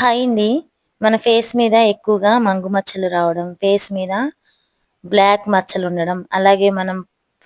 Hi అండి మన face మీద ఎక్కువగా మంగు మచ్చలు రావడం ఫేస్ మీద బ్లాక్ మచ్చలు ఉండడం అలాగే మనం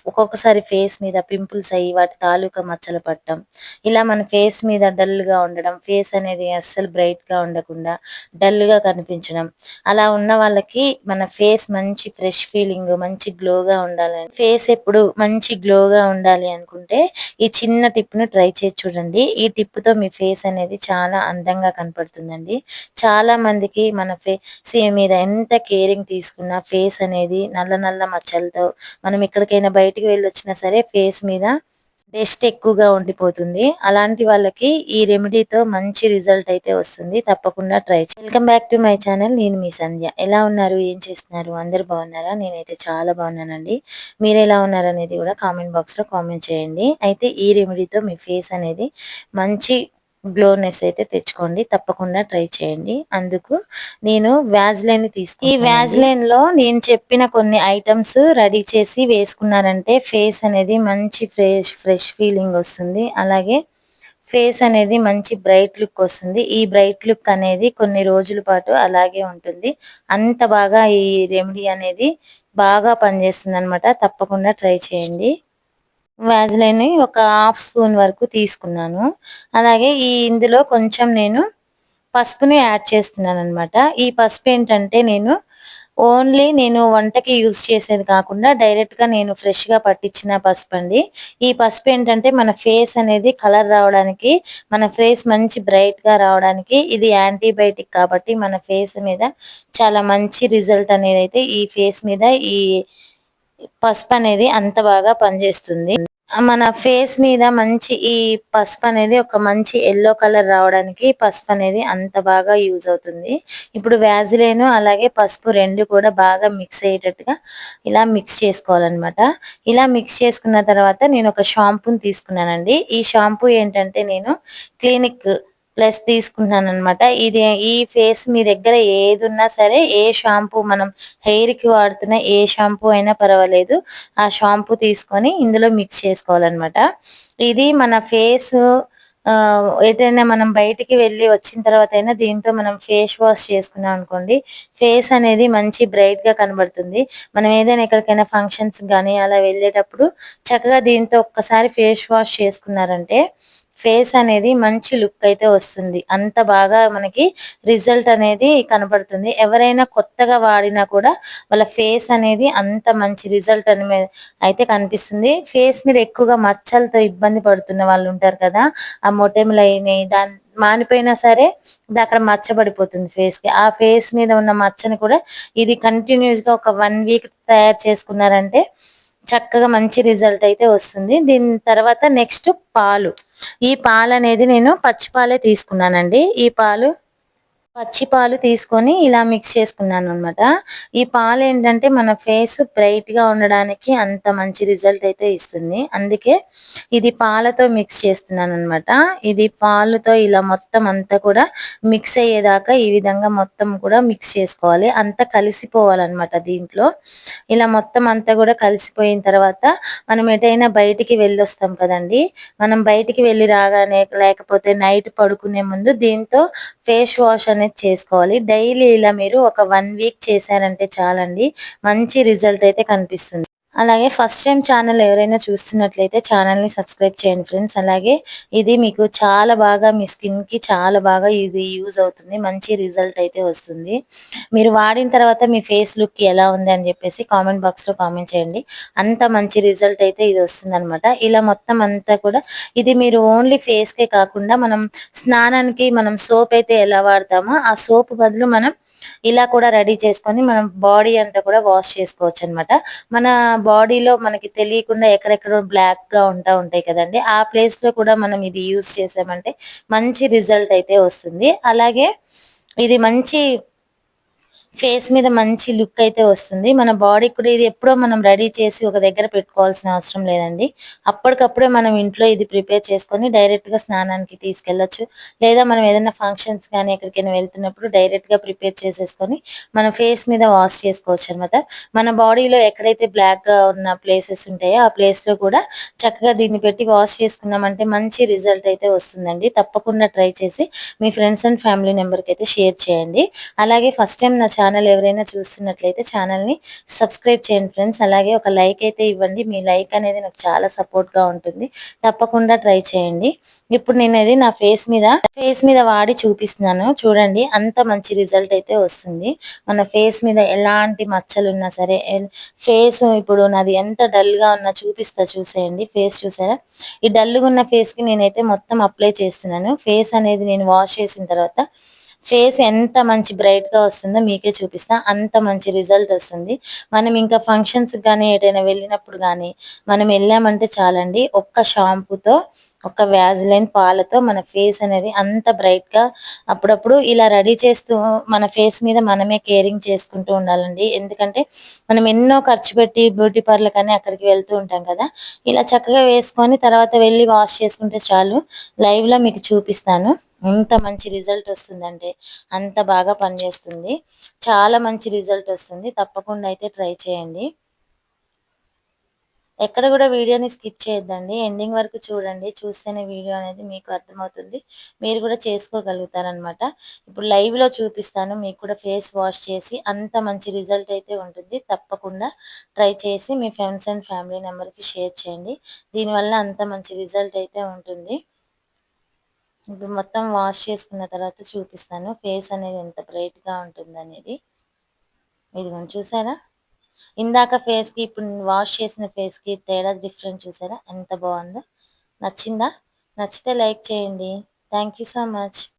ఒక్కొక్కసారి ఫేస్ మీద పింపుల్స్ అయ్యి వాటి తాలూకా మచ్చలు పట్టడం ఇలా మన ఫేస్ మీద డల్గా ఉండడం ఫేస్ అనేది అస్సలు బ్రైట్గా ఉండకుండా డల్గా కనిపించడం. అలా ఉన్న వాళ్ళకి మన ఫేస్ మంచి ఫ్రెష్ ఫీలింగ్ మంచి గ్లోగా ఉండాలని ఫేస్ ఎప్పుడు మంచి గ్లో గా ఉండాలి అనుకుంటే ఈ చిన్న టిప్ను ట్రై చేసి చూడండి. ఈ టిప్తో మీ ఫేస్ అనేది చాలా అందంగా కనపడుతుందండి. చాలా మందికి మన ఫేస్ మీద ఎంత కేరింగ్ తీసుకున్నా ఫేస్ అనేది నల్ల నల్ల మచ్చలతో మనం ఎక్కడికైనా బయట బయటికి వెళ్ళొచ్చినా సరే ఫేస్ మీద డస్ట్ ఎక్కువగా ఉండిపోతుంది. అలాంటి వాళ్ళకి ఈ రెమెడీతో మంచి రిజల్ట్ అయితే వస్తుంది. తప్పకుండా try welcome back to my channel. నేను మీ సంధ్య. ఎలా ఉన్నారు? ఏం చేస్తున్నారు? అందరు బాగున్నారా? నేనైతే చాలా బాగున్నానండి. మీరు ఎలా ఉన్నారు అనేది కూడా కామెంట్ బాక్స్లో కామెంట్ చేయండి. అయితే ఈ రెమెడీతో మీ ఫేస్ అనేది మంచి గ్లోనెస్ అయితే తెచ్చుకోండి. తప్పకుండా ట్రై చేయండి. అందుకు నేను వ్యాజ్లైన్ తీసుకు ఈ వ్యాజ్లైన్లో నేను చెప్పిన కొన్ని ఐటమ్స్ రెడీ చేసి వేసుకున్నారంటే ఫేస్ అనేది మంచి ఫ్రెష్ ఫ్రెష్ ఫీలింగ్ వస్తుంది. అలాగే ఫేస్ అనేది మంచి బ్రైట్ లుక్ వస్తుంది. ఈ బ్రైట్ లుక్ అనేది కొన్ని రోజుల పాటు అలాగే ఉంటుంది. అంత బాగా ఈ రెమెడీ అనేది బాగా పనిచేస్తుంది అనమాట తప్పకుండా ట్రై చేయండి. వ్యాజ్లైన్ ఒక హాఫ్ స్పూన్ వరకు తీసుకున్నాను. అలాగే ఈ ఇందులో కొంచెం నేను పసుపుని యాడ్ చేస్తున్నాను అనమాట ఈ పసుపు ఏంటంటే నేను ఓన్లీ నేను వంటకి యూజ్ చేసేది కాకుండా డైరెక్ట్గా నేను ఫ్రెష్గా పట్టించిన పసుపు అండి ఈ పసుపు ఏంటంటే మన ఫేస్ అనేది కలర్ రావడానికి మన ఫేస్ మంచి బ్రైట్గా రావడానికి ఇది యాంటీబయాటిక్ కాబట్టి మన ఫేస్ మీద చాలా మంచి రిజల్ట్ అనేది అయితే ఈ ఫేస్ మీద ఈ పసుపు అనేది అంత బాగా పనిచేస్తుంది. మన ఫేస్ మీద మంచి ఈ పసుపు అనేది ఒక మంచి ఎల్లో కలర్ రావడానికి పసుపు అనేది అంత బాగా యూజ్ అవుతుంది. ఇప్పుడు వ్యాజిలేను అలాగే పసుపు రెండు కూడా బాగా మిక్స్ అయ్యేటట్టుగా ఇలా మిక్స్ చేసుకోవాలన్నమాట. ఇలా మిక్స్ చేసుకున్న తర్వాత నేను ఒక షాంపూని తీసుకున్నానండి. ఈ షాంపూ ఏంటంటే నేను క్లినిక్ ప్లస్ తీసుకుంటున్నాను అనమాట ఇది ఈ ఫేస్ మీ దగ్గర ఏది ఉన్నా సరే ఏ షాంపూ మనం హెయిర్కి వాడుతున్న ఏ షాంపూ అయినా పర్వాలేదు. ఆ షాంపూ తీసుకొని ఇందులో మిక్స్ చేసుకోవాలన్నమాట. ఇది మన ఫేస్ ఎటైనా మనం బయటికి వెళ్ళి వచ్చిన తర్వాత అయినా దీంతో మనం ఫేస్ వాష్ చేసుకున్నాం అనుకోండి ఫేస్ అనేది మంచి బ్రైట్గా కనబడుతుంది. మనం ఏదైనా ఎక్కడికైనా ఫంక్షన్స్ కానీ అలా వెళ్ళేటప్పుడు చక్కగా దీంతో ఒక్కసారి ఫేస్ వాష్ చేసుకున్నారంటే ఫేస్ అనేది మంచి లుక్ అయితే వస్తుంది. అంత బాగా మనకి రిజల్ట్ అనేది కనపడుతుంది. ఎవరైనా కొత్తగా వాడినా కూడా వాళ్ళ ఫేస్ అనేది అంత మంచి రిజల్ట్ అని అయితే కనిపిస్తుంది. ఫేస్ మీద ఎక్కువగా మచ్చలతో ఇబ్బంది పడుతున్న వాళ్ళు ఉంటారు కదా ఆ మొటెములు అయినాయి దాని మానిపోయినా సరే ఇది అక్కడ మచ్చబడిపోతుంది ఫేస్కి ఆ ఫేస్ మీద ఉన్న మచ్చని కూడా ఇది కంటిన్యూస్గా ఒక వన్ వీక్ తయారు చేసుకున్నారంటే చక్కగా మంచి రిజల్ట్ అయితే వస్తుంది. దీని తర్వాత నెక్స్ట్ పాలు. ఈ పాలు అనేది నేను పచ్చి పాలే తీసుకున్నానండి. ఈ పాలు పచ్చి పాలు తీసుకొని ఇలా మిక్స్ చేసుకున్నాను అనమాట ఈ పాలు ఏంటంటే మన ఫేస్ బ్రైట్గా ఉండడానికి అంత మంచి రిజల్ట్ అయితే ఇస్తుంది. అందుకే ఇది పాలతో మిక్స్ చేస్తున్నాను అనమాట ఇది పాలుతో ఇలా మొత్తం అంతా కూడా మిక్స్ అయ్యేదాకా ఈ విధంగా మొత్తం కూడా మిక్స్ చేసుకోవాలి. అంతా కలిసిపోవాలన్నమాట దీంట్లో. ఇలా మొత్తం అంతా కూడా కలిసిపోయిన తర్వాత మనం ఎటైనా బయటికి వెళ్ళొస్తాం కదండి. మనం బయటికి వెళ్ళి రాగానే లేకపోతే నైట్ పడుకునే ముందు దీంతో ఫేస్ వాష్ అనేది అనేది చేసుకోవాలి. డైలీ ఇలా మీరు ఒక వన్ వీక్ చేశారంటే చాలండి. మంచి రిజల్ట్ అయితే కనిపిస్తుంది. అలాగే ఫస్ట్ టైం ఛానల్ ఎవరైనా చూస్తున్నట్లయితే ఛానల్ని సబ్స్క్రైబ్ చేయండి ఫ్రెండ్స్ అలాగే ఇది మీకు చాలా బాగా మీ స్కిన్కి చాలా బాగా ఇది యూజ్ అవుతుంది. మంచి రిజల్ట్ అయితే వస్తుంది. మీరు వాడిన తర్వాత మీ ఫేస్ లుక్ ఎలా ఉంది అని చెప్పేసి కామెంట్ బాక్స్లో కామెంట్ చేయండి. అంత మంచి రిజల్ట్ అయితే ఇది వస్తుంది ఇలా మొత్తం అంతా కూడా ఇది మీరు ఓన్లీ ఫేస్కే కాకుండా మనం స్నానానికి మనం సోప్ అయితే ఎలా వాడతామో ఆ సోప్ బదులు మనం ఇలా కూడా రెడీ చేసుకొని మనం బాడీ అంతా కూడా వాష్ చేసుకోవచ్చు అనమాట మన బాడీలో మనకి తెలియకుండా ఎక్కడెక్కడ బ్లాక్గా ఉంటా ఉంటాయి కదండి. ఆ ప్లేస్లో కూడా మనం ఇది యూజ్ చేసామంటే మంచి రిజల్ట్ అయితే వస్తుంది. అలాగే ఇది మంచి ఫేస్ మీద మంచి లుక్ అయితే వస్తుంది. మన బాడీ కూడా ఇది ఎప్పుడో మనం రెడీ చేసి ఒక దగ్గర పెట్టుకోవాల్సిన అవసరం లేదండి. అప్పటికప్పుడే మనం ఇంట్లో ఇది ప్రిపేర్ చేసుకొని డైరెక్ట్గా స్నానానికి తీసుకెళ్ళొచ్చు లేదా మనం ఏదైనా ఫంక్షన్స్ కానీ ఎక్కడికైనా వెళ్తున్నప్పుడు డైరెక్ట్గా ప్రిపేర్ చేసేసుకొని మన ఫేస్ మీద వాష్ చేసుకోవచ్చు అనమాట మన బాడీలో ఎక్కడైతే బ్లాక్గా ఉన్న ప్లేసెస్ ఉంటాయో ఆ ప్లేస్లో కూడా చక్కగా దీన్ని పెట్టి వాష్ చేసుకున్నామంటే మంచి రిజల్ట్ అయితే వస్తుందండి. తప్పకుండా ట్రై చేసి మీ ఫ్రెండ్స్ అండ్ ఫ్యామిలీ మెంబర్కి అయితే షేర్ చేయండి. అలాగే ఫస్ట్ టైం నా ఛానల్ ఎవరైనా చూస్తున్నట్లయితే ఛానల్ని సబ్స్క్రైబ్ చేయండి ఫ్రెండ్స్. అలాగే ఒక లైక్ అయితే ఇవ్వండి. మీ లైక్ అనేది నాకు చాలా సపోర్ట్గా ఉంటుంది. తప్పకుండా ట్రై చేయండి. ఇప్పుడు నేను అది నా ఫేస్ మీద ఫేస్ మీద వాడి చూపిస్తున్నాను. చూడండి అంత మంచి రిజల్ట్ అయితే వస్తుంది. మన ఫేస్ మీద ఎలాంటి మచ్చలు ఉన్నా సరే ఫేస్ ఇప్పుడు నాది ఎంత డల్గా ఉన్నా చూపిస్తా చూసేయండి. ఫేస్ చూసారా? ఈ డల్గా ఉన్న ఫేస్కి నేనైతే మొత్తం అప్లై చేస్తున్నాను. ఫేస్ అనేది నేను వాష్ చేసిన తర్వాత ఫేస్ ఎంత మంచి బ్రైట్గా వస్తుందో మీకే చూపిస్తా. అంత మంచి రిజల్ట్ వస్తుంది. మనం ఇంకా ఫంక్షన్స్ కానీ ఎటైనా వెళ్ళినప్పుడు కానీ మనం వెళ్ళామంటే చాలండి ఒక్క షాంపూతో ఒక వ్యాజ్లైన్ పాలతో మన ఫేస్ అనేది అంత బ్రైట్గా అప్పుడప్పుడు ఇలా రెడీ చేస్తూ మన ఫేస్ మీద మనమే కేరింగ్ చేసుకుంటూ ఉండాలండి. ఎందుకంటే మనం ఎన్నో ఖర్చు పెట్టి బ్యూటీ పార్లర్ కానీ అక్కడికి వెళ్తూ ఉంటాం కదా. ఇలా చక్కగా వేసుకొని తర్వాత వెళ్ళి వాష్ చేసుకుంటే చాలు. లైవ్లో మీకు చూపిస్తాను. ఎంత మంచి రిజల్ట్ వస్తుందంటే. అంత బాగా పనిచేస్తుంది. చాలా మంచి రిజల్ట్ వస్తుంది. తప్పకుండా అయితే ట్రై చేయండి. ఎక్కడ కూడా వీడియోని స్కిప్ చేయొద్దండి. ఎండింగ్ వరకు చూడండి. చూస్తేనే వీడియో అనేది మీకు అర్థమవుతుంది. మీరు కూడా చేసుకోగలుగుతారనమాట ఇప్పుడు లైవ్లో చూపిస్తాను. మీకు కూడా ఫేస్ వాష్ చేసి అంత మంచి రిజల్ట్ అయితే ఉంటుంది. తప్పకుండా ట్రై చేసి మీ ఫ్రెండ్స్ అండ్ ఫ్యామిలీ నెంబర్కి షేర్ చేయండి. దీనివల్ల అంత మంచి రిజల్ట్ అయితే ఉంటుంది. ఇప్పుడు మొత్తం వాష్ చేసుకున్న తర్వాత చూపిస్తాను. ఫేస్ అనేది ఎంత బ్రైట్గా ఉంటుంది అనేది ఇదిగోండి చూసారా? ఇందాక ఫేస్కి ఇప్పుడు వాష్ చేసిన ఫేస్కి తేడా డిఫరెంట్ చూసారా? ఎంత బాగుందో. నచ్చిందా? నచ్చితే లైక్ చేయండి. Thank so much